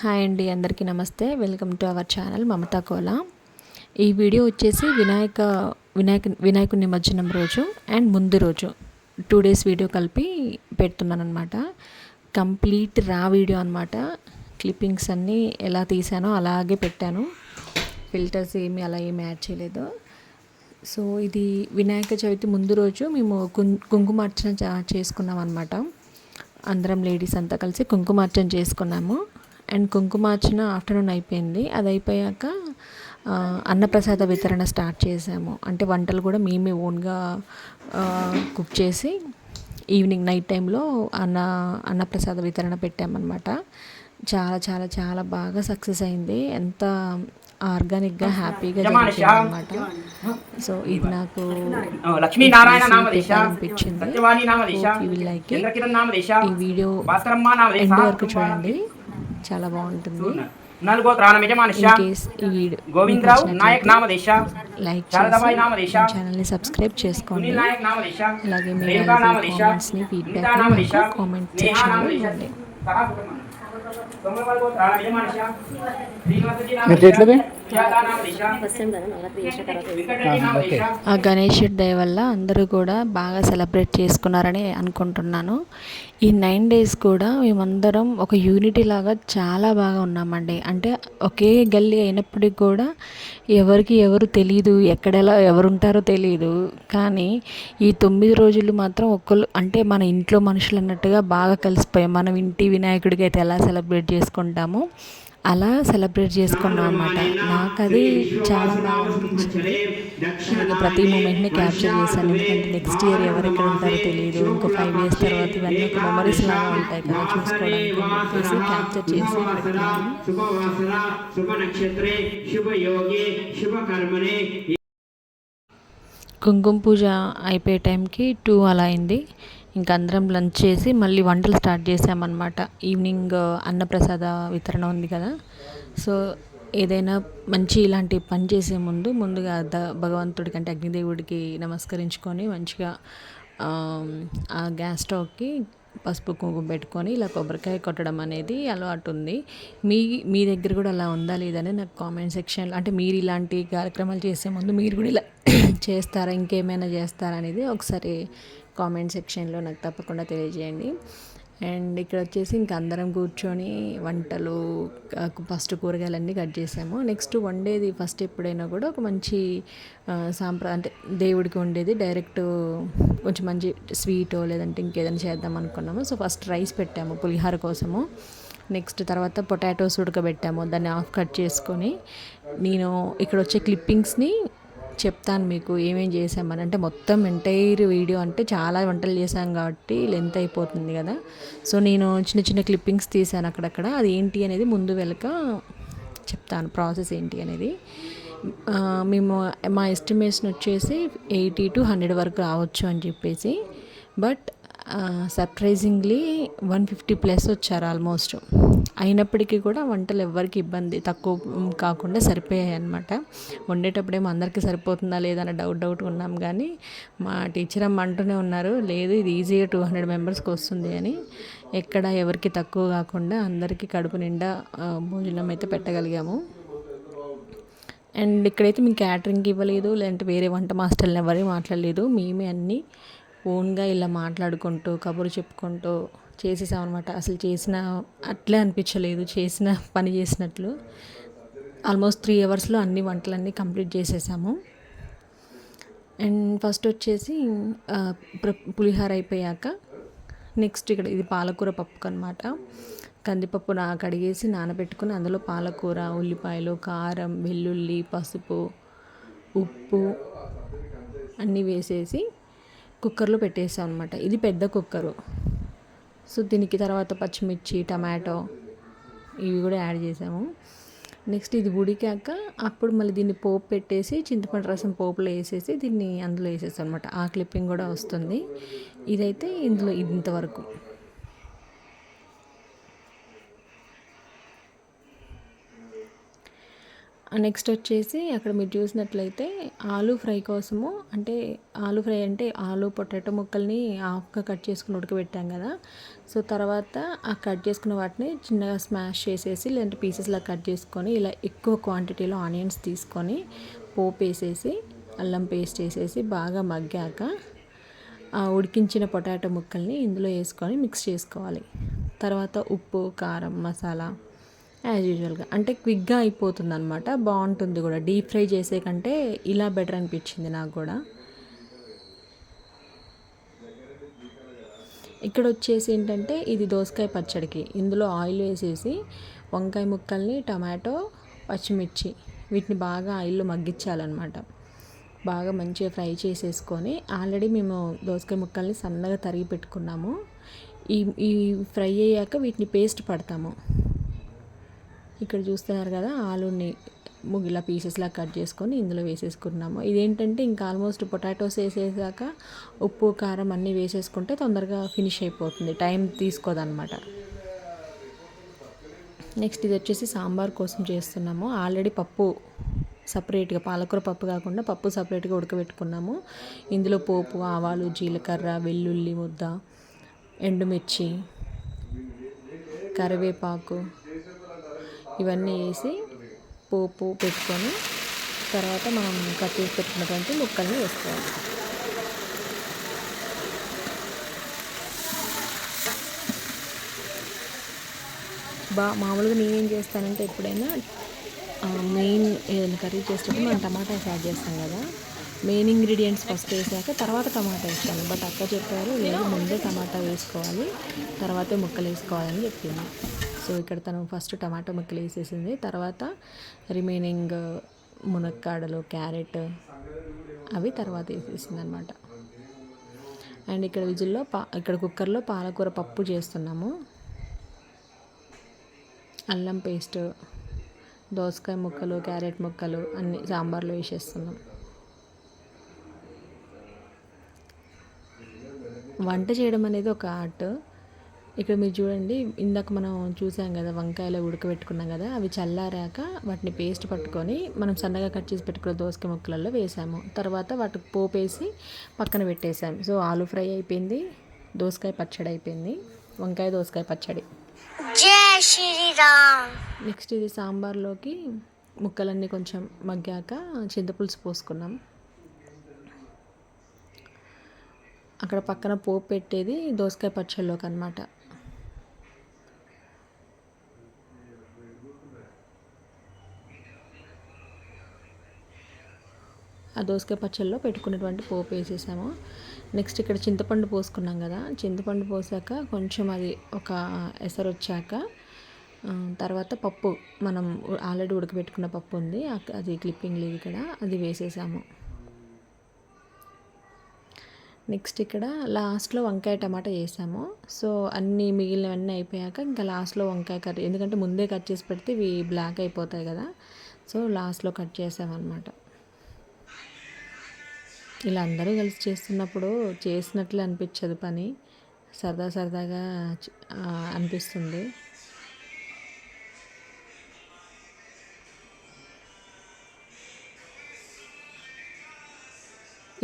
Hi అండి అందరికీ నమస్తే. Welcome to our channel Mamata Kola. ఈ వీడియో వచ్చేసి వినాయక వినాయక వినాయకుడి నిమజ్జనం రోజు అండ్ ముందు రోజు. టూ డేస్ వీడియో కలిపి పెడుతున్నాను అనమాట కంప్లీట్ రా వీడియో అనమాట క్లిప్పింగ్స్ అన్నీ ఎలా తీసానో అలాగే పెట్టాను. ఫిల్టర్స్ ఏమి అలా ఏమి యాడ్ చేయలేదు. సో ఇది వినాయక చవితి ముందు రోజు మేము కుం కుంకుమార్చన చేసుకున్నాం అనమాట అందరం లేడీస్ అంతా కలిసి కుంకుమార్చన చేసుకున్నాము. అండ్ కుంకుమార్చన ఆఫ్టర్నూన్ అయిపోయింది. అది అయిపోయాక అన్నప్రసాద వితరణ స్టార్ట్ చేసాము. అంటే వంటలు కూడా మేమే ఓన్గా కుక్ చేసి ఈవినింగ్ నైట్ టైంలో అన్న అన్నప్రసాద వితరణ పెట్టామన్నమాట. చాలా చాలా చాలా బాగా సక్సెస్ అయింది. ఎంత ఆర్గానిక్గా హ్యాపీగా జరిగింది అనమాట సో ఇది నాకు అనిపించింది. ఈ వీడియో ఎండ్ వరకు చూడండి. చాలా బాగుంటుంది. నలుగో గోవిందరావు నాయక్ నామదేశ. లైక్ ఛానల్ని సబ్స్క్రైబ్ చేసుకోండి. అలాగే మీ ఫీడ్బ్యాక్ నామదేశ. కామెంట్ ఇవ్వండి ఆ గణేశుడి దయ వల్ల అందరూ కూడా బాగా సెలబ్రేట్ చేసుకున్నారని అనుకుంటున్నాను. ఈ నైన్ డేస్ కూడా మేమందరం ఒక యూనిటీ లాగా చాలా బాగా ఉన్నామండి. అంటే ఒకే గల్లీ అయినప్పటికీ కూడా ఎవరికి ఎవరు తెలియదు ఎక్కడెలా ఎవరు ఉంటారో తెలియదు కానీ ఈ తొమ్మిది రోజులు మాత్రం ఒక్కరు అంటే మన ఇంట్లో మనుషులు అన్నట్టుగా బాగా కలిసిపోయాం. మనం ఇంటి వినాయకుడికి అయితే ఎలా సెలబ్రేట్ సెలబ్రేట్ చేసుకుంటాము. అలా సెలబ్రేట్ చేసుకున్నాం అనమాట నాకు అది చాలా బాగా అనిపించింది. ప్రతి మూమెంట్ని క్యాప్చర్ చేశాను. ఎందుకంటే నెక్స్ట్ ఇయర్ ఎవరు ఎక్కడ ఉంటారో తెలియదు ఇంకో ఫైవ్ ఇయర్స్ తర్వాత ఇవన్నీ ఒక మెమరీస్ లాగా ఉంటాయి కదా చూసుకోవడానికి చెప్పేసి క్యాప్చర్ చేసి శుభ కుంకుమ పూజ అయిపోయే టైంకి టూ అలా అయింది. ఇంకా అందరం లంచ్ చేసి మళ్ళీ వంటలు స్టార్ట్ చేసామన్నమాట. ఈవినింగ్ uh, అన్నప్రసాద వితరణ ఉంది కదా. సో ఏదైనా మంచి ఇలాంటి పని చేసే ముందు ముందుగా ద భగవంతుడికి అంటే అగ్నిదేవుడికి నమస్కరించుకొని మంచిగా ఆ, ఆ గ్యాస్ స్టవ్కి పసుపు కుంకుమ పెట్టుకొని ఇలా కొబ్బరికాయ కొట్టడం అనేది అలవాటు ఉంది. మీ మీ దగ్గర కూడా అలా ఉందా లేదని నాకు కామెంట్ సెక్షన్లో అంటే మీరు ఇలాంటి కార్యక్రమాలు చేసే ముందు మీరు కూడా ఇలా చేస్తారా ఇంకేమైనా చేస్తారా అనేది ఒకసారి కామెంట్ సెక్షన్లో నాకు తప్పకుండా తెలియజేయండి. అండ్ ఇక్కడ వచ్చేసి ఇంక అందరం కూర్చొని వంటలు ఫస్ట్ కూరగాయలన్నీ కట్ చేసాము. నెక్స్ట్ వండేది ఫస్ట్ ఎప్పుడైనా కూడా ఒక మంచి సాంప్రదాయ సాంప్ర అంటే దేవుడికి వండేది డైరెక్ట్ కొంచెం మంచి స్వీటో లేదంటే ఇంకేదైనా చేద్దాం అనుకున్నాము. సో ఫస్ట్ రైస్ పెట్టాము పులిహోర కోసము. నెక్స్ట్ తర్వాత పొటాటోస్ ఉడకబెట్టాము. దాన్ని ఆఫ్ కట్ చేసుకొని నేను ఇక్కడ వచ్చే క్లిప్పింగ్స్ని చెప్తాను మీకు ఏమేం చేసామని అంటే మొత్తం ఎంటైర్ వీడియో అంటే చాలా వంటలు చేశాం కాబట్టి లెంత్ అయిపోతుంది కదా. సో నేను చిన్న చిన్న క్లిప్పింగ్స్ తీసాను అక్కడక్కడ. అది ఏంటి అనేది ముందు వెనక చెప్తాను ప్రాసెస్ ఏంటి అనేది. మేము మా ఎస్టిమేషన్ వచ్చేసి ఎయిటీ టు హండ్రెడ్ వరకు రావచ్చు అని చెప్పేసి. But surprisingly one fifty plus వచ్చారు ఆల్మోస్ట్ అయినప్పటికీ కూడా వంటలు ఎవ్వరికి ఇబ్బంది తక్కువ కాకుండా సరిపోయాయి అనమాట వండేటప్పుడేమో అందరికీ సరిపోతుందా లేదన్న డౌట్ డౌట్ ఉన్నాం కానీ మా టీచర్ అమ్మ అంటూనే ఉన్నారు లేదు ఇది ఈజీగా టూ హండ్రెడ్ మెంబర్స్కి వస్తుంది అని. ఎక్కడ ఎవరికి తక్కువ కాకుండా అందరికీ కడుపు నిండా భోజనం అయితే పెట్టగలిగాము. అండ్ ఇక్కడైతే మేము క్యాటరింగ్కి ఇవ్వలేదు లేదంటే వేరే వంట మాస్టర్ని ఎవరి మాట్లాడలేదు మేమే అన్నీ ఓన్గా ఇలా మాట్లాడుకుంటూ కబురు చెప్పుకుంటూ చేసేసామన్నమాట. అసలు చేసిన అట్లే అనిపించలేదు. చేసిన పని చేసినట్లు. ఆల్మోస్ట్ త్రీ అవర్స్లో అన్ని వంటలన్నీ కంప్లీట్ చేసేసాము. అండ్ ఫస్ట్ వచ్చేసి పులిహార పులిహోర అయిపోయాక నెక్స్ట్ ఇక్కడ ఇది పాలకూర పప్పు అనమాట కందిపప్పు నా కడిగేసి నానబెట్టుకుని అందులో పాలకూర ఉల్లిపాయలు కారం వెల్లుల్లి పసుపు ఉప్పు అన్నీ వేసేసి కుక్కర్లో పెట్టేసాం అనమాట ఇది పెద్ద కుక్కరు. సో దీనికి తర్వాత పచ్చిమిర్చి టమాటో ఇవి కూడా యాడ్ చేసాము. నెక్స్ట్ ఇది ఉడికాక అప్పుడు మళ్ళీ దీన్ని పోపు పెట్టేసి చింతపండు రసం పోపులో వేసేసి దీన్ని అందులో వేసేస్తాం అనమాట ఆ క్లిప్పింగ్ కూడా వస్తుంది. ఇదైతే ఇందులో ఇంతవరకు. నెక్స్ట్ వచ్చేసి అక్కడ మీరు చూసినట్లయితే ఆలూ ఫ్రై కోసము అంటే ఆలూ ఫ్రై అంటే ఆలూ పొటాటో ముక్కల్ని హాఫ్గా కట్ చేసుకుని ఉడకబెట్టాం కదా. సో తర్వాత ఆ కట్ చేసుకున్న వాటిని చిన్నగా స్మాష్ చేసేసి లేదంటే పీసెస్లా కట్ చేసుకొని ఇలా ఎక్కువ క్వాంటిటీలో ఆనియన్స్ తీసుకొని పోపు వేసేసి అల్లం పేస్ట్ వేసేసి బాగా మగ్గాక ఆ ఉడికించిన పొటాటో ముక్కల్ని ఇందులో వేసుకొని మిక్స్ చేసుకోవాలి. తర్వాత ఉప్పు కారం మసాలా యాజ్ యూజువల్గా అంటే క్విక్గా అయిపోతుంది అనమాట బాగుంటుంది కూడా. డీప్ ఫ్రై చేసే కంటే ఇలా బెటర్ అనిపించింది నాకు కూడా. ఇక్కడ వచ్చేసి ఏంటంటే ఇది దోసకాయ పచ్చడికి. ఇందులో ఆయిల్ వేసేసి వంకాయ ముక్కల్ని టమాటో పచ్చిమిర్చి వీటిని బాగా ఆయిల్లో మగ్గించాలన్నమాట. బాగా మంచిగా ఫ్రై చేసేసుకొని ఆల్రెడీ మేము దోసకాయ ముక్కల్ని సన్నగా తరిగి పెట్టుకున్నాము. ఈ ఈ ఫ్రై అయ్యాక వీటిని పేస్ట్ పడతాము. ఇక్కడ చూస్తున్నారు కదా ఆలుని ముగిల పీసెస్లా కట్ చేసుకొని ఇందులో వేసేసుకున్నాము. ఇదేంటంటే ఇంకా ఆల్మోస్ట్ పొటాటోస్ వేసేసాక ఉప్పు కారం అన్నీ వేసేసుకుంటే తొందరగా ఫినిష్ అయిపోతుంది. టైం తీసుకోదన్నమాట. నెక్స్ట్ ఇది వచ్చేసి సాంబార్ కోసం చేస్తున్నాము. ఆల్రెడీ పప్పు సపరేట్గా పాలకూర పప్పు కాకుండా పప్పు సపరేట్గా ఉడకబెట్టుకున్నాము. ఇందులో పోపు ఆవాలు జీలకర్ర వెల్లుల్లి ముద్ద ఎండుమిర్చి కరివేపాకు ఇవన్నీ వేసి పోపు పెట్టుకొని తర్వాత మనం కట్ చేసి పెట్టుకున్నటువంటి ముక్కల్ని వేసుకోవాలి. బా మామూలుగా నేనేం చేస్తానంటే ఎప్పుడైనా మెయిన్ ఏదైనా కర్రీ చేసేటప్పుడు మనం టమాటాస్ యాడ్ చేస్తాం కదా మెయిన్ ఇంగ్రీడియంట్స్ ఫస్ట్ వేసాక తర్వాత టమాటా వేస్తాను. బట్ అక్క చెప్పారు లేదు ముందే టమాటా వేసుకోవాలి తర్వాతే ముక్కలు వేసుకోవాలని చెప్పింది. సో ఇక్కడ తను ఫస్ట్ టమాటా ముక్కలు వేసేసింది. తర్వాత రిమైనింగ్ మునక్కాడలు క్యారెట్ అవి తర్వాత వేసేసింది అనమాట అండ్ ఇక్కడ విజిల్లో పా ఇక్కడ కుక్కర్లో పాలకూర పప్పు చేస్తున్నాము. అల్లం పేస్ట్ దోసకాయ ముక్కలు క్యారెట్ ముక్కలు అన్ని సాంబార్లో వేసేస్తున్నాం. వంట చేయడం అనేది ఒక ఆర్ట్. ఇక్కడ మీరు చూడండి ఇందాక మనం చూసాం కదా వంకాయలు ఉడకబెట్టుకున్నాం కదా అవి చల్లారాక వాటిని పేస్ట్ పట్టుకొని మనం సన్నగా కట్ చేసి పెట్టుకున్న దోసకాయ ముక్కలలో వేసాము. తర్వాత వాటికి పోపేసి పక్కన పెట్టేసాం. సో ఆలు ఫ్రై అయిపోయింది దోసకాయ పచ్చడి అయిపోయింది వంకాయ దోసకాయ పచ్చడి. జై శ్రీరామ్! నెక్స్ట్ ఇది సాంబార్లోకి ముక్కలన్నీ కొంచెం మగ్గాక చింతపులుసు పోసుకున్నాం. అక్కడ పక్కన పోపు పెట్టేది దోసకాయ పచ్చళ్ళలోకి అనమాట ఆ దోసకాయ పచ్చళ్ళలో పెట్టుకున్నటువంటి పోపు వేసేసాము. నెక్స్ట్ ఇక్కడ చింతపండు పోసుకున్నాం కదా చింతపండు పోసాక కొంచెం అది ఒక ఎసరు వచ్చాక తర్వాత పప్పు మనం ఆల్రెడీ ఉడకబెట్టుకున్న పప్పు ఉంది అది క్లిప్పింగ్ లేదు ఇక్కడ అది వేసేసాము. నెక్స్ట్ ఇక్కడ లాస్ట్లో వంకాయ టమాటా చేసాము సో అన్నీ మిగిలినవన్నీ అయిపోయాక ఇంకా లాస్ట్లో వంకాయ కర్రీ ఎందుకంటే ముందే కట్ చేసి పెడితే ఇవి బ్లాక్ అయిపోతాయి కదా సో లాస్ట్లో కట్ చేసామన్నమాట. ఇలా అందరూ కలిసి చేస్తున్నప్పుడు చేసినట్లు అనిపించదు పని. సరదా సరదాగా అనిపిస్తుంది.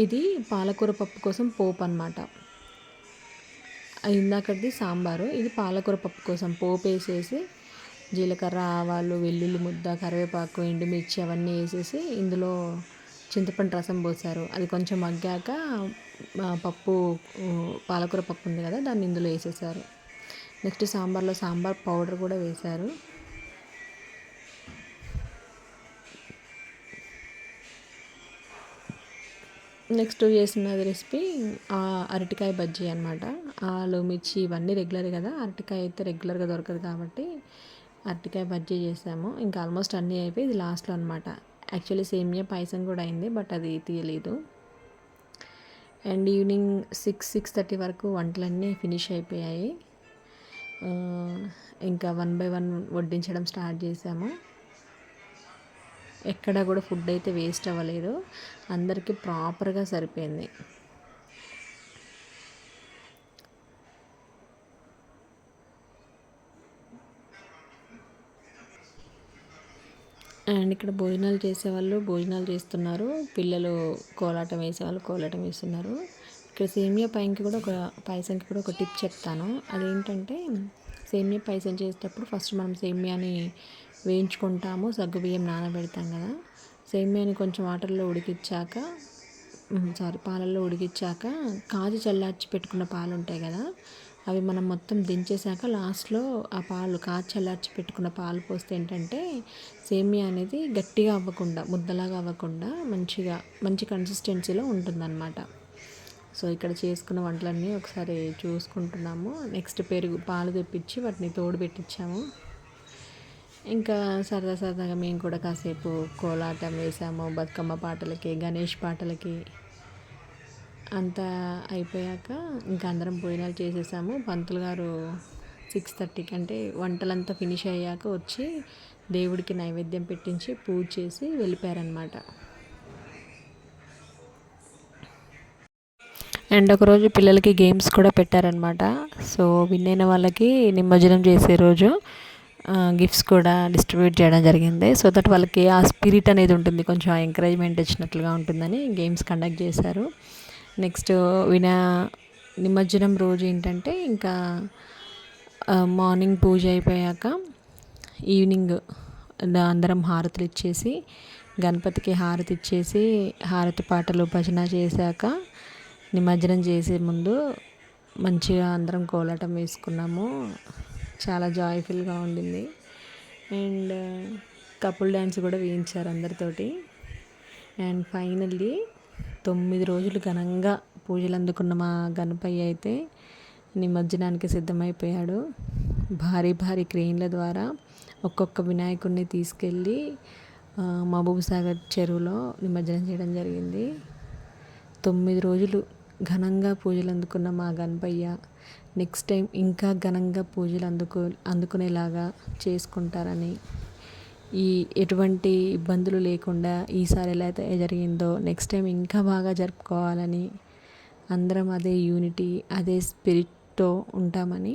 ఇది పాలకూర పప్పు కోసం పోపు అనమాట ఇందాకటిది సాంబారు ఇది పాలకూర పప్పు కోసం పోపు వేసేసి జీలకర్ర ఆవాలు వెల్లుల్లి ముద్ద కరివేపాకు ఎండుమిర్చి అవన్నీ వేసేసి ఇందులో చింతపండు రసం పోసారు. అది కొంచెం మగ్గాక పప్పు పాలకూర పప్పు ఉంది కదా దాన్ని ఇందులో వేసేసారు. నెక్స్ట్ సాంబార్లో సాంబార్ పౌడర్ కూడా వేశారు నెక్స్ట్ చేసినది రెసిపీ అరటికాయ బజ్జీ అనమాట ఆలు మిర్చి ఇవన్నీ రెగ్యులర్ కదా అరటికాయ అయితే రెగ్యులర్గా దొరకదు కాబట్టి అరటికాయ బజ్జీ చేసాము. ఇంకా ఆల్మోస్ట్ అన్నీ అయిపోయి ఇది లాస్ట్లో అనమాట యాక్చువల్లీ సేమియా పాయసం కూడా అయింది బట్ అది తీయలేదు. And evening six six thirty వరకు వంటలన్నీ ఫినిష్ అయిపోయాయి. ఇంకా వన్ బై వన్ వడ్డించడం స్టార్ట్ చేసాము. ఎక్కడ కూడా ఫుడ్ అయితే వేస్ట్ అవ్వలేదు. అందరికీ ప్రాపర్గా సరిపోయింది. అండ్ ఇక్కడ భోజనాలు చేసేవాళ్ళు భోజనాలు చేస్తున్నారు. పిల్లలు కోలాటం వేసేవాళ్ళు కోలాటం వేస్తున్నారు. ఇక్కడ సేమియా పైకి కూడా ఒక పాయసంకి కూడా ఒక టిప్ చెప్తాను. అదేంటంటే సేమియా పాయసం చేసేటప్పుడు ఫస్ట్ మనం సేమియాని వేయించుకుంటాము సగ్గుబియ్యం నానబెడతాం కదా. సేమియాని కొంచెం వాటర్లో ఉడికిచ్చాక సారీ పాలల్లో ఉడికిచ్చాక కాజు చల్లార్చి పెట్టుకున్న పాలు ఉంటాయి కదా అవి మనం మొత్తం దించేసాక లాస్ట్లో ఆ పాలు కాచి చల్లార్చి పెట్టుకున్న పాలు పోస్తే ఏంటంటే సేమియా అనేది గట్టిగా అవ్వకుండా ముద్దలాగా అవ్వకుండా మంచిగా మంచి కన్సిస్టెన్సీలో ఉంటుందన్నమాట. సో ఇక్కడ చేసుకున్న వంటలన్నీ ఒకసారి చూసుకుంటున్నాము. నెక్స్ట్ పెరుగు పాలు తెప్పించి వాటిని తోడు పెట్టించాము. ఇంకా సరదా సరదాగా మేము కూడా కాసేపు కోలాటం వేసాము బతుకమ్మ పాటలకి గణేష్ పాటలకి. అంతా అయిపోయాక ఇంకా అందరం భోజనాలు చేసేసాము. పంతులు గారు సిక్స్ థర్టీకి అంటే వంటలంతా ఫినిష్ అయ్యాక వచ్చి దేవుడికి నైవేద్యం పెట్టించి పూజ చేసి వెళ్ళిపోయారనమాట అండ్ ఒకరోజు పిల్లలకి గేమ్స్ కూడా పెట్టారనమాట సో విన్ అయిన వాళ్ళకి నిమజ్జనం చేసే రోజు గిఫ్ట్స్ కూడా డిస్ట్రిబ్యూట్ చేయడం జరిగింది. సో దట్ వాళ్ళకి ఆ స్పిరిట్ అనేది ఉంటుంది. కొంచెం ఎంకరేజ్మెంట్ ఇచ్చినట్లుగా ఉంటుందని గేమ్స్ కండక్ట్ చేశారు. నెక్స్ట్ వినా నిమజ్జనం రోజు ఏంటంటే ఇంకా మార్నింగ్ పూజ అయిపోయాక ఈవినింగ్ అందరం హారతులు ఇచ్చేసి గణపతికి హారతి ఇచ్చేసి హారతి పాటలు భజన చేశాక నిమజ్జనం చేసే ముందు మంచిగా అందరం కోలాటం వేసుకున్నాము. చాలా జాయ్ఫుల్గా ఉండింది. అండ్ కపుల్ డ్యాన్స్ కూడా వేయించారు అందరితోటి. అండ్ ఫైనల్లీ తొమ్మిది రోజులు ఘనంగా పూజలు అందుకున్న మా గణపయ్య అయితే నిమజ్జనానికి సిద్ధమైపోయాడు. భారీ భారీ క్రెయిన్ల ద్వారా ఒక్కొక్క వినాయకుడిని తీసుకెళ్ళి మహబూబ్ సాగర్ చెరువులో నిమజ్జనం చేయడం జరిగింది. తొమ్మిది రోజులు ఘనంగా పూజలు అందుకున్న మా గణపయ్య నెక్స్ట్ టైం ఇంకా ఘనంగా పూజలు అందుకు అందుకునేలాగా చేసుకుంటారని ఈ ఎటువంటి ఇబ్బందులు లేకుండా ఈసారి ఎలా అయితే జరిగిందో నెక్స్ట్ టైం ఇంకా బాగా జరుపుకోవాలని అందరం అదే యూనిటీ అదే స్పిరిట్తో ఉంటామని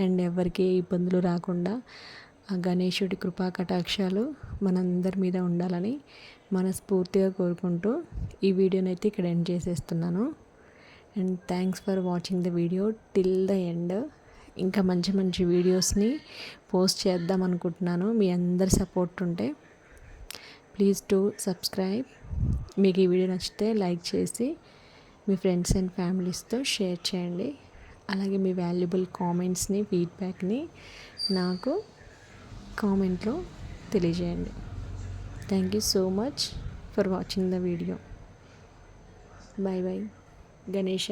అండ్ ఎవరికి ఇబ్బందులు రాకుండా ఆ గణేశుడి కృపా కటాక్షాలు మనందరి మీద ఉండాలని మనస్ఫూర్తిగా కోరుకుంటూ ఈ వీడియోనైతే ఇక్కడ ఎండ్ చేసేస్తున్నాను. And thanks for watching the video till the end ఇంకా మంచి మంచి వీడియోస్ని పోస్ట్ చేద్దాం అనుకుంటున్నాను. మీ అందరి సపోర్ట్ ఉంటే ప్లీజ్ టు సబ్స్క్రైబ్. మీకు ఈ వీడియో నచ్చితే లైక్ చేసి మీ ఫ్రెండ్స్ అండ్ ఫ్యామిలీస్తో షేర్ చేయండి. అలాగే మీ వాల్యుబుల్ కామెంట్స్ని ఫీడ్బ్యాక్ని నాకు కామెంట్లో తెలియజేయండి. Thank you so much for watching the video. Bye bye Ganesh.